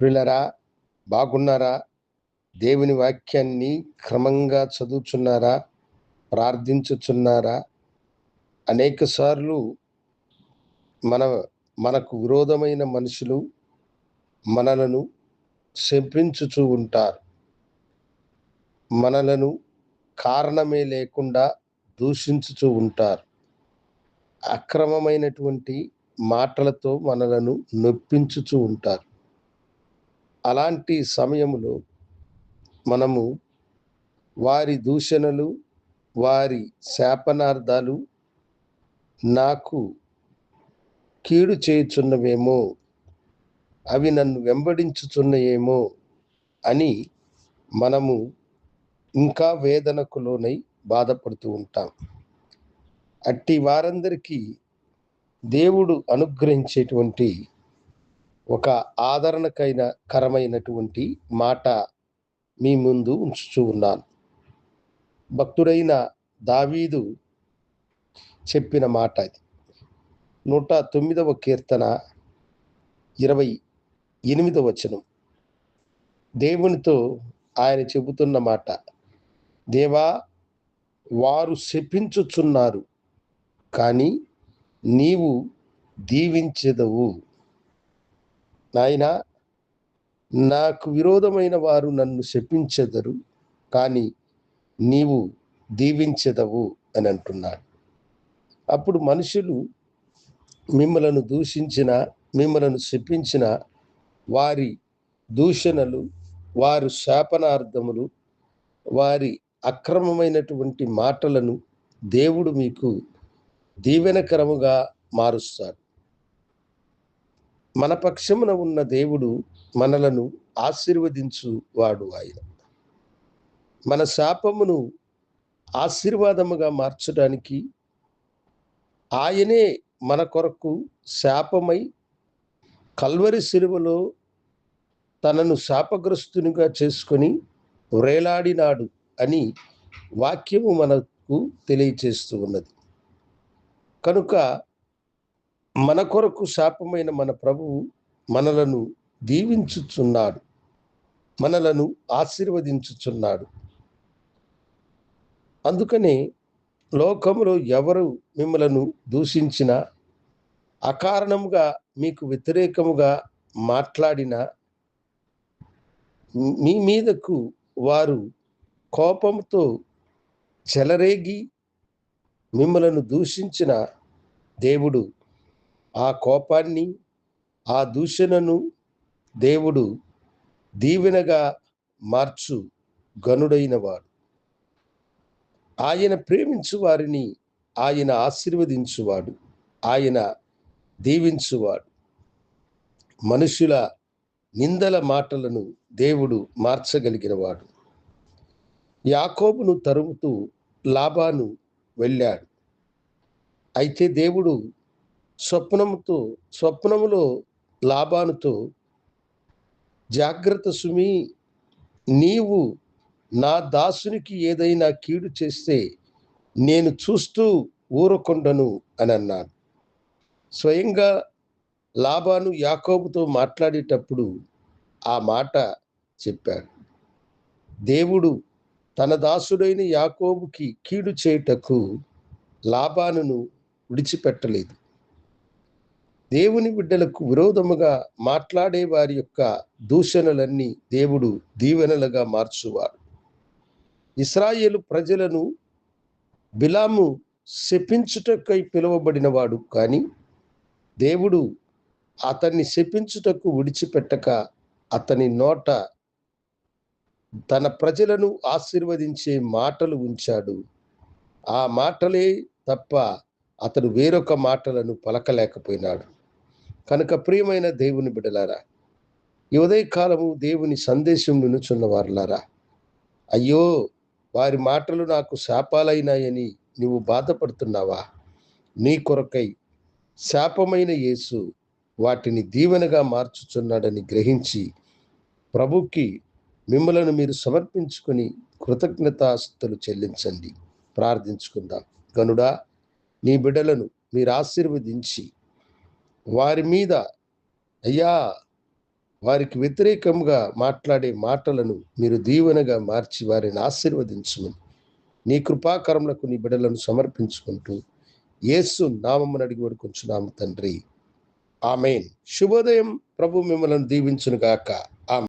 ప్రిలరా బాగున్నారా? దేవుని వాక్యాన్ని క్రమంగా చదువుచున్నారా? ప్రార్థించుచున్నారా? అనేక సార్లు మన మనకు విరోధమైన మనుషులు మనలను శపించుచూ ఉంటారు. మనలను కారణమే లేకుండా దూషించుచూ ఉంటారు. అక్రమమైనటువంటి మాటలతో మనలను నొప్పించుచూ ఉంటారు. అలాంటి సమయంలో మనము వారి దూషణలు వారి శాపనార్థాలు నాకు కీడు చేయుచున్నవేమో అవి నన్ను వెంబడించుచున్నయేమో అని మనము ఇంకా వేదనకు లోనై బాధపడుతూ ఉంటాం. అట్టి వారందరికీ దేవుడు అనుగ్రహించేటువంటి ఒక ఆదరణకైన కరమైనటువంటి మాట మీ ముందు ఉంచుచూ ఉన్నాను. భక్తుడైన దావీదు చెప్పిన మాట ఇది. నూట తొమ్మిదవ కీర్తన ఇరవై ఎనిమిదవ వచనం. దేవునితో ఆయన చెబుతున్న మాట దేవా వారు శపించుచున్నారు కానీ నీవు దీవించదవు. నాయన నాకు విరోధమైన వారు నన్ను శపించెదరు కానీ నీవు దీవించెదవు అని అంటున్నాడు. అప్పుడు మనుషులు మిమ్మలను దూషించిన మిమ్మలను శపించిన వారి దూషణలు వారు శాపనార్థములు వారి అక్రమమైనటువంటి మాటలను దేవుడు మీకు దీవెనకరముగా మారుస్తాడు. మన పక్షమున ఉన్న దేవుడు మనలను ఆశీర్వదించు వాడు ఆయన. మన శాపమును ఆశీర్వాదముగా మార్చడానికి ఆయనే మన కొరకు శాపమై కల్వరి సిలువలో తనను శాపగ్రస్తునిగా చేసుకొని వ్రేలాడినాడు అని వాక్యము మనకు తెలియచేస్తూ ఉన్నది. కనుక మన కొరకు శాపమైన మన ప్రభువు మనలను దీవించుచున్నాడు. మనలను ఆశీర్వదించుచున్నాడు. అందుకనే లోకంలో ఎవరు మిమ్మలను దూషించిన అకారణముగా మీకు వ్యతిరేకముగా మాట్లాడిన మీ మీదకు వారు కోపంతో చెలరేగి మిమ్మలను దూషించిన దేవుడు ఆ కోపాన్ని ఆ దూషణను దేవుడు దీవెనగా మార్చు గనుడైన వాడు ఆయన ప్రేమించు వారిని ఆయన ఆశీర్వదించువాడు ఆయన దీవించువాడు. మనుషుల నిందల మాటలను దేవుడు మార్చగలిగినవాడు. యాకోబును తరుముతూ లాభాను వెళ్ళాడు. అయితే దేవుడు స్వప్నముతో స్వప్నములో లాభానుతో జాగ్రత్త సుమి నీవు నా దాసునికి ఏదైనా కీడు చేస్తే నేను చూస్తూ ఊరకొండను అని అన్నాను. స్వయంగా లాభాను యాకోబుతో మాట్లాడేటప్పుడు ఆ మాట చెప్పాడు. దేవుడు తన దాసుడైన యాకోబుకి కీడు చేయుటకు లాభానును విడిచిపెట్టలేదు. దేవుని బిడ్డలకు విరోధముగా మాట్లాడే వారి యొక్క దూషణలన్నీ దేవుడు దీవెనలుగా మార్చువారు ఇస్రాయేలు ప్రజలను బిలాము శపించుటకై పిలువబడినవాడు కానీ దేవుడు అతన్ని శపించుటకు విడిచిపెట్టక అతని నోట తన ప్రజలను ఆశీర్వదించే మాటలు ఉంచాడు. ఆ మాటలే తప్ప అతడు వేరొక మాటలను పలకలేకపోయినాడు. కనుక ప్రియమైన దేవుని బిడలారా ఈ ఉదయకాలము దేవుని సందేశం వినుచున్న వారులారా అయ్యో వారి మాటలు నాకు శాపాలైనాయని నువ్వు బాధపడుతున్నావా? నీ కొరకై శాపమైన యేసు వాటిని దీవెనగా మార్చుచున్నాడని గ్రహించి ప్రభుకి మిమ్మలను మీరు సమర్పించుకొని కృతజ్ఞతాస్తులు చెల్లించండి. ప్రార్థించుకుందాం. గనుడా నీ బిడ్డలను మీరు ఆశీర్వదించి వారి మీద అయ్యా వారికి వ్యతిరేకంగా మాట్లాడే మాటలను మీరు దీవెనగా మార్చి వారిని ఆశీర్వదించమని నీ కృపాకరములకు నీ బిడ్డలను సమర్పించుకుంటూ యేసు నామమును అడిగి వడుకుంటున్నాము తండ్రి. ఆమెన్. శుభోదయం. ప్రభు మిమ్మల్ని దీవించునుగాక. గాక